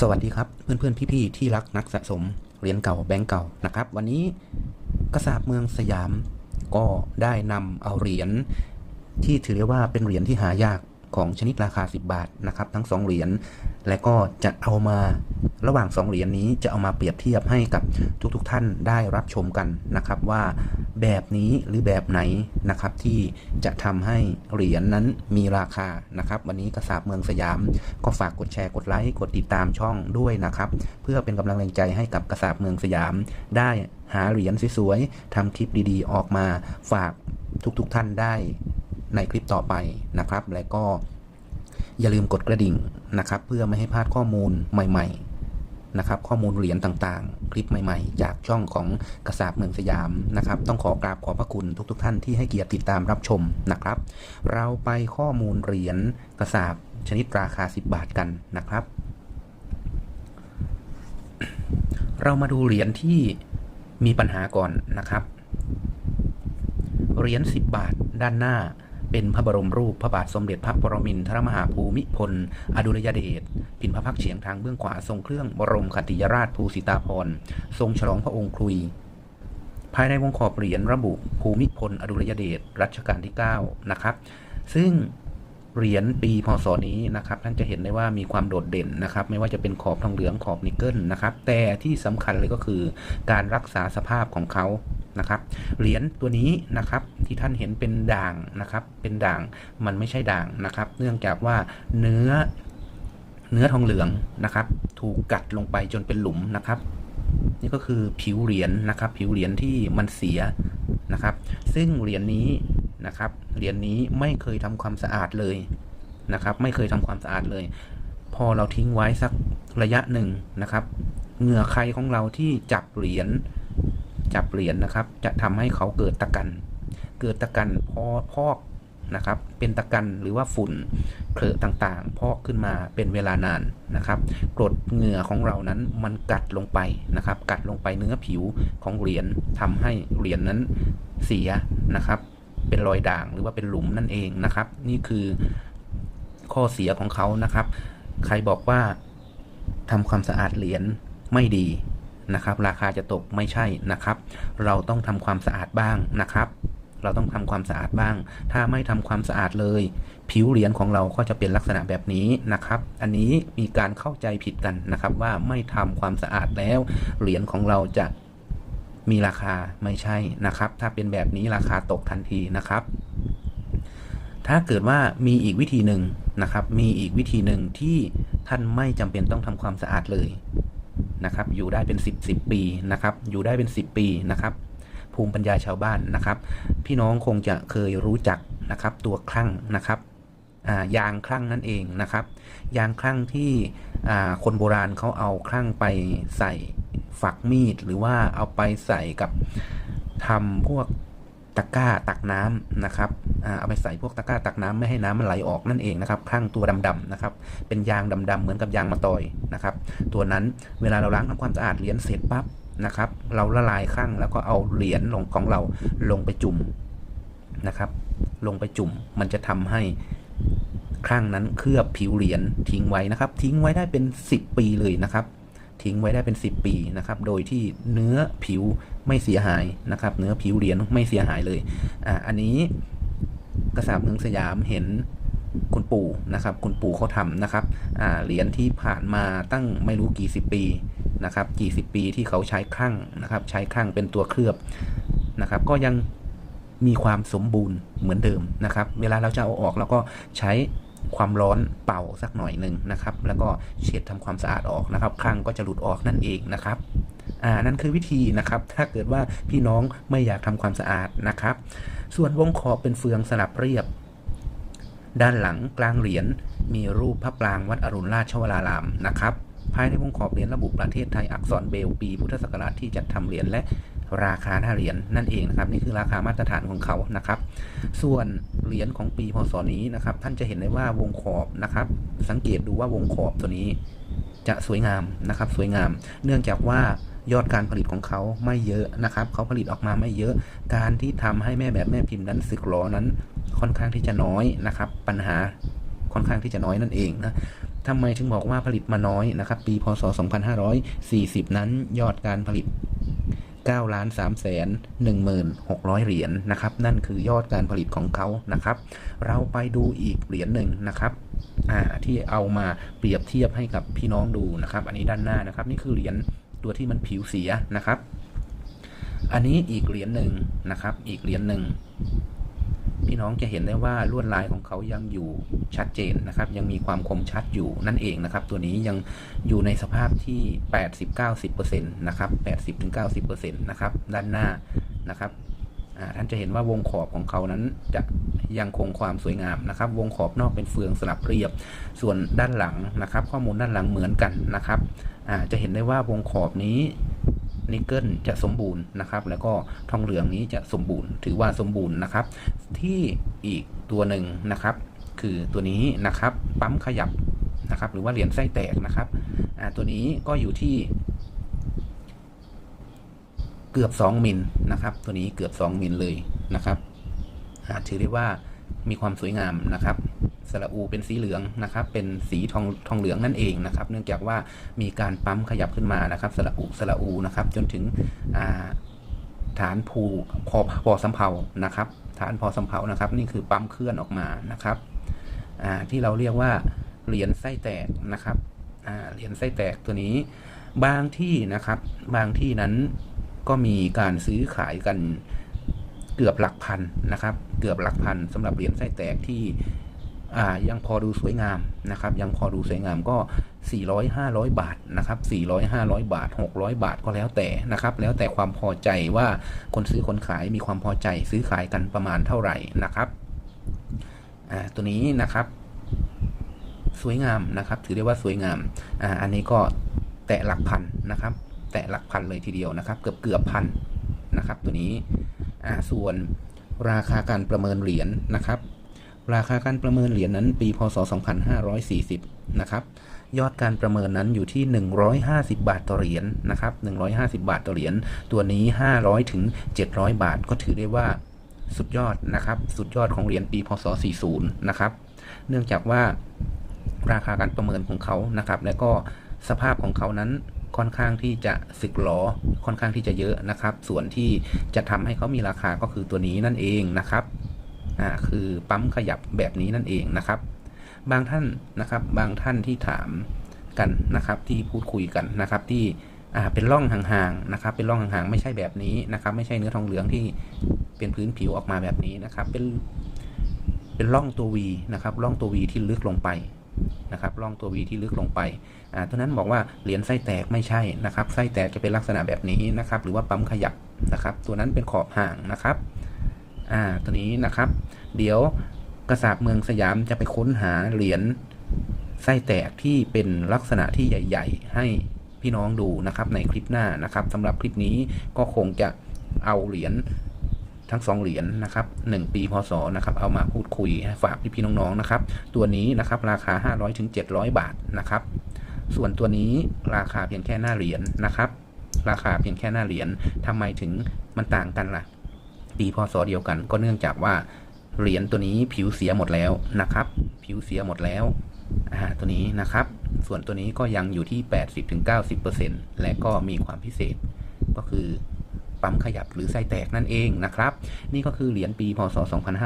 สวัสดีครับเพื่อนๆ พี่ ๆ ที่รักนักสะสมเหรียญเก่าแบงก์เก่านะครับ วันนี้กษัตริย์เมืองสยามก็ได้นำเอาเหรียญที่ถือได้ว่าเป็นเหรียญที่หายาก ของชนิดราคา 10 บาทนะครับทั้ง 2 เหรียญและก็จะเอามาระหว่าง 2 เหรียญนี้จะเอามาเปรียบเทียบให้กับทุกๆทท่านได้รับชมกันนะครับว่าแบบนี้หรือแบบไหนนะครับที่จะทำให้เหรียญนนั้นมีราคานะครับ วันนี้กษัตริย์เมืองสยาม ก็ฝากกดแชร์กดไลค์กดติดตามช่องด้วยนะครับ เพื่อเป็นกำลังแรงใจให้กับกษัตริย์เมืองสยาม ได้หาเหรียญสวยๆทำคลิปดีๆ ออกมาฝากทุกๆท่านได้ ในคลิปต่อไปนะครับ และก็อย่าลืมกดกระดิ่งนะครับ เพื่อไม่ให้พลาดข้อมูลใหม่ๆนะครับ ข้อมูลเหรียญต่างๆ คลิปใหม่ๆ จากช่องของกษัตริย์เมืองสยามนะครับ ต้องขอกราบขอบพระคุณทุกๆท่านที่ให้เกียรติติดตามรับชมนะครับ เราไปข้อมูลเหรียญกระสาบชนิดราคา 10 บาทกันนะครับ เรามาดูเหรียญที่มีปัญหาก่อนนะครับ เหรียญ10 บาทด้านหน้า เป็นพระบรมรูปพระบาทสมเด็จพระปรมินทรมหาภูมิพล อดุลยเดชพินพระพักตร์เฉียงทางเบื้องขวาทรงเครื่องบรมคติยราชภูสิตาภรทรงฉลองพระองค์ครุย ภายในวงขอบเหรียญระบุภูมิพล อดุลยเดชรัชกาลที่ 9 นะครับ ซึ่งเหรียญปีพศนี้นะครับท่านจะเห็นได้ว่ามีความโดดเด่นนะครับ ไม่ว่าจะเป็นขอบทองเหลืองขอบนิกเกิลนะครับ แต่ที่สำคัญเลยก็คือการรักษาสภาพของเขา นะครับ เหรียญตัวนี้นะครับที่ท่านเห็นเป็นด่างนะครับ เป็นด่างมันไม่ใช่ด่างนะครับ เนื่องจากว่าเนื้อเนื้อทองเหลืองนะครับ ถูกกัดลงไปจนเป็นหลุมนะครับ นี่ก็คือผิวเหรียญนะครับ ผิวเหรียญที่มันเสียนะครับ ซึ่งเหรียญนี้นะครับเหรียญนี้ไม่เคยทำความสะอาดเลยนะครับ ไม่เคยทำความสะอาดเลย พอเราทิ้งไว้สักระยะหนึ่งนะครับ เหงื่อใครของเราที่จับเหรียญ จับเหรียญนะครับ จะทำให้เขาเกิดตะกัน เกิดตะกันพอพอกนะครับ เป็นตะกันหรือว่าฝุ่นเคลอะต่างๆ พอกขึ้นมาเป็นเวลานานนะครับกรดเหงื่อของเรานั้นมันกัดลงไปนะครับ กัดลงไปเนื้อผิวของเหรียญทำให้เหรียญนั้นเสียนะครับ เป็นรอยด่างหรือว่าเป็นหลุมนั่นเองนะครับ นี่คือข้อเสียของเขานะครับ ใครบอกว่าทำความสะอาดเหรียญไม่ดี นะครับราคาจะตกไม่ใช่นะครับ เราต้องทำความสะอาดบ้างนะครับ เราต้องทำความสะอาดบ้าง ถ้าไม่ทำความสะอาดเลย ผิวเหรียญของเราก็จะเป็นลักษณะแบบนี้นะครับ อันนี้มีการเข้าใจผิดกันนะครับ ว่าไม่ทำความสะอาดแล้ว เหรียญของเราจะมีราคาไม่ใช่นะครับ ถ้าเป็นแบบนี้ราคาตกทันทีนะครับ ถ้าเกิดว่ามีอีกวิธีหนึ่งนะครับ มีอีกวิธีหนึ่งที่ท่านไม่จำเป็นต้องทำความสะอาดเลย นะครับอยู่ได้เป็น 10 10 ปีนะครับอยู่ได้เป็น 10 ปีนะครับภูมิปัญญาชาวบ้านนะครับ พี่น้องคงจะเคยรู้จักนะครับตัวคลั่งนะครับยางคลั่งนั่นเองนะครับ ยางคลั่งที่คนโบราณเขาเอาคลั่งไปใส่ฝักมีด หรือว่าเอาไปใส่กับทำพวก ตะกร้าตักน้ำนะครับเอาไปใส่พวกตะกร้าตักน้ำไม่ให้น้ำมันไหลออกนั่นเองนะครับคลั่งตัวดำๆนะครับ เป็นยางดำๆเหมือนกับยางมะตอยนะครับ ตัวนั้นเวลาเราล้างทำความสะอาดเหรียญเสร็จปั๊บนะครับ เราละลายคลั่งแล้วก็เอาเหรียญลงของเราลงไปจุ่มนะครับ ลงไปจุ่มมันจะทำให้ครั้งนั้นเคลือบผิวเหรียญทิ้งไว้นะครับ ทิ้งไว้ได้เป็น 10 ปีเลยนะครับ ทิ้งไว้ได้เป็น 10 ปีนะครับ โดยที่เนื้อผิวไม่เสียหายนะครับ เนื้อผิวเหรียญไม่เสียหายเลยอ่าอันนี้กษัตริย์เมืองสยามเห็นคุณปู่นะครับ คุณปู่เขาทำนะครับอ่าเหรียญที่ผ่านมาตั้งไม่รู้กี่สิบปีนะครับกี่สิบปีที่เขาใช้คลั่งนะครับ ใช้คลั่งเป็นตัวเคลือบนะครับ ก็ยังมีความสมบูรณ์เหมือนเดิมนะครับ เวลาเราจะเอาออกเราก็ใช้ ความร้อนเป่าสักหน่อยหนึ่งนะครับ แล้วก็เช็ดทำความสะอาดออกนะครับครั้งก็จะหลุดออกนั่นเองนะครับอ่านั่นคือวิธีนะครับ ถ้าเกิดว่าพี่น้องไม่อยากทำความสะอาดนะครับ ส่วนวงขอบเป็นเฟืองสลับเรียบ ด้านหลังกลางเหรียญมีรูปพระปรางวัดอรุณราชวรารามนะครับภายในวงขอบเหรียญระบุประเทศไทยอักษรเบลปีพุทธศักราชที่จัดทำเหรียญและ ราคาหน้าเหรียญนั่นเองนะครับ นี่คือราคามาตรฐานของเขานะครับ ส่วนเหรียญของปีพศนี้นะครับ ท่านจะเห็นได้ว่าวงขอบนะครับ สังเกตดูว่าวงขอบตัวนี้จะสวยงามนะครับ สวยงาม เนื่องจากว่ายอดการผลิตของเขาไม่เยอะนะครับ เขาผลิตออกมาไม่เยอะ การที่ทำให้แม่แบบแม่พิมพ์นั้นสึกหรอนั้นค่อนข้างที่จะน้อยนะครับ ปัญหาค่อนข้างที่จะน้อยนั่นเองนะทำไมถึงบอกว่าผลิตมาน้อยนะครับ ปีพศ 2540 นั้นยอดการผลิต 9ล้าน3แสน16,600 เหรียญนะครับ นั่นคือยอดการผลิตของเขานะครับ เราไปดูอีกเหรียญหนึ่งนะครับที่เอามาเปรียบเทียบให้กับพี่น้องดูนะครับ อันนี้ด้านหน้านะครับ นี่คือเหรียญตัวที่มันผิวเสียนะครับ อันนี้อีกเหรียญหนึ่งนะครับ อีกเหรียญหนึ่ง พี่น้องจะเห็นได้ว่าลวดลายของเขายังอยู่ชัดเจนนะครับ ยังมีความคมชัดอยู่นั่นเองนะครับ ตัวนี้ยังอยู่ในสภาพที่ 80-90%นะครับ80-90%นะครับด้านหน้านะครับท่านจะเห็นว่าวงขอบของเขานั้นจะยังคงความสวยงามนะครับ วงขอบนอกเป็นเฟืองสลับเรียบ ส่วนด้านหลังนะครับ ข้อมูลด้านหลังเหมือนกันนะครับจะเห็นได้ว่าวงขอบนี้ นิกเกิลจะสมบูรณ์นะครับ แล้วก็ทองเหลืองนี้จะสมบูรณ์ ถือว่าสมบูรณ์นะครับ ที่อีกตัวหนึ่งนะครับ คือตัวนี้นะครับ ปั๊มขยับนะครับ หรือว่าเหรียญไส้แตกนะครับตัวนี้ก็อยู่ที่เกือบ 2 มิลนะครับ ตัวนี้เกือบ 2 มิลเลยนะครับถือได้ว่ามีความสวยงามนะครับ สระอูเป็นสีเหลืองนะครับ เป็นสีทองทองเหลืองนั่นเองนะครับ เนื่องจากว่ามีการปั๊มขยับขึ้นมานะครับ สระอูสระอูนะครับ จนถึงฐานภูพอพอสำเภานะครับ ฐานพอสำเภานะครับ นี่คือปั๊มเคลื่อนออกมานะครับที่เราเรียกว่าเหรียญไส้แตกนะครับเหรียญไส้แตกตัวนี้ บางที่นะครับ บางที่นั้นก็มีการซื้อขายกันเกือบหลักพันนะครับ เกือบหลักพันสำหรับเหรียญไส้แตกที่ อ่ายังพอดูสวยงามนะครับ ยังพอดูสวยงามก็ 400 500 บาทนะครับ400 500 บาท 600 บาทก็แล้วแต่นะครับ แล้วแต่ความพอใจว่าคนซื้อคนขายมีความพอใจซื้อขายกันประมาณเท่าไหร่นะครับอ่าตัวนี้นะครับสวยงามนะครับ ถือได้ว่าสวยงามอ่าอันนี้ก็แตะหลักพันนะครับ แตะหลักพันเลยทีเดียวนะครับ เกือบเกือบพันนะครับ ตัวนี้อ่าส่วนราคาการประเมินเหรียญนะครับ ราคาการประเมินเหรียญนั้นปีพศ 2540 นะครับ ยอดการประเมินนั้นอยู่ที่ 150 บาทต่อเหรียญนะครับ 150 บาทต่อเหรียญ ตัวนี้ 500 ถึง 700 บาท ก็ถือได้ว่าสุดยอดนะครับ สุดยอดของเหรียญปีพศ 40 นะครับ เนื่องจากว่าราคาการประเมินของเขานะครับ และก็สภาพของเขานั้นค่อนข้างที่จะสึกหรอค่อนข้างที่จะเยอะนะครับ ส่วนที่จะทำให้เขามีราคาก็คือตัวนี้นั่นเองนะครับ อ่าคือปั๊มขยับแบบนี้นั่นเองนะครับ บางท่านนะครับบางท่านที่ถามกันนะครับที่พูดคุยกันนะครับที่อ่าเป็นร่องห่างๆนะครับ เป็นร่องห่างๆไม่ใช่แบบนี้นะครับ ไม่ใช่เนื้อทองเหลืองที่เป็นพื้นผิวออกมาแบบนี้นะครับ เป็นเป็นร่องตัววีนะครับร่องตัววีที่ลึกลงไปนะครับร่องตัววีที่ลึกลงไปอ่าตัวนั้นบอกว่าเหรียญไส้แตกไม่ใช่นะครับไส้แตกจะเป็นลักษณะแบบนี้นะครับ หรือว่าปั๊มขยับนะครับ ตัวนั้นเป็นขอบห่างนะครับ อ่าตัวนี้นะครับ เดี๋ยวกระสาเมืองสยามจะไปค้นหาเหรียญไส้แตกที่เป็นลักษณะที่ใหญ่ ๆ ให้พี่น้องดูนะครับในคลิปหน้านะครับสำหรับคลิปนี้ก็คงจะเอาเหรียญทั้งสองเหรียญนะครับหนึ่งปีพศนะครับเอามาพูดคุยฝากพี่ๆน้องๆนะครับ ตัวนี้นะครับราคา 500ถึง700 บาทนะครับ ส่วนตัวนี้ราคาเพียงแค่หน้าเหรียญนะครับ ราคาเพียงแค่หน้าเหรียญทำไมถึงมันต่างกันล่ะ ปีพศเดียวกัน ก็เนื่องจากว่าเหรียญตัวนี้ผิวเสียหมดแล้วนะครับ ผิวเสียหมดแล้วอ่าตัวนี้นะครับ ส่วนตัวนี้ก็ยังอยู่ที่ 80-90%และก็มีความพิเศษก็คือ ปั๊มขยับหรือไส้แตกนั่นเองนะครับ นี่ก็คือเหรียญปีพศ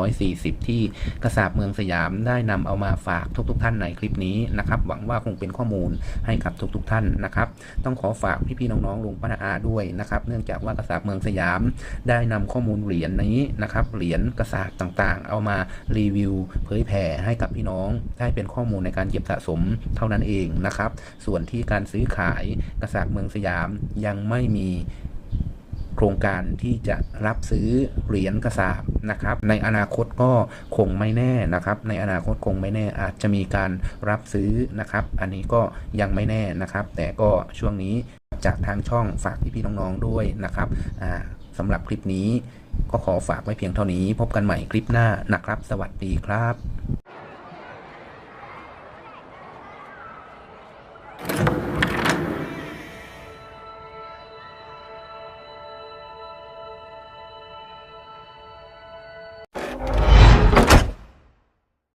2540 ที่กระสาบเมืองสยามได้นำเอามาฝากทุกๆท่านในคลิปนี้นะครับหวังว่าคงเป็นข้อมูลให้กับทุกๆท่านนะครับ ต้องขอฝากพี่ๆน้องๆลุงป้าอาด้วยนะครับเนื่องจากว่ากระสาบเมืองสยาม ได้นำข้อมูลเหรียญนี้นะครับเหรียญกระสาบต่างๆ เอามารีวิว เผยแผ่ให้กับพี่น้องได้เป็นข้อมูลในการเก็บสะสมเท่านั้นเองนะครับ ส่วนที่การซื้อขายกระสาบเมืองสยามยังไม่มี ครงการที่จะรับซื้อเหรียญกระสาบนะครับ ในอนาคตก็คงไม่แน่นะครับ ในอนาคตคงไม่แน่อาจจะมีการรับซื้อนะครับ อันนี้ก็ยังไม่แน่นะครับ แต่ก็ช่วงนี้จากทางช่องฝากพี่ๆน้องๆด้วยนะครับสำหรับคลิปนี้ก็ขอฝากไว้เพียงเท่านี้ พบกันใหม่คลิปหน้านะครับ สวัสดีครับ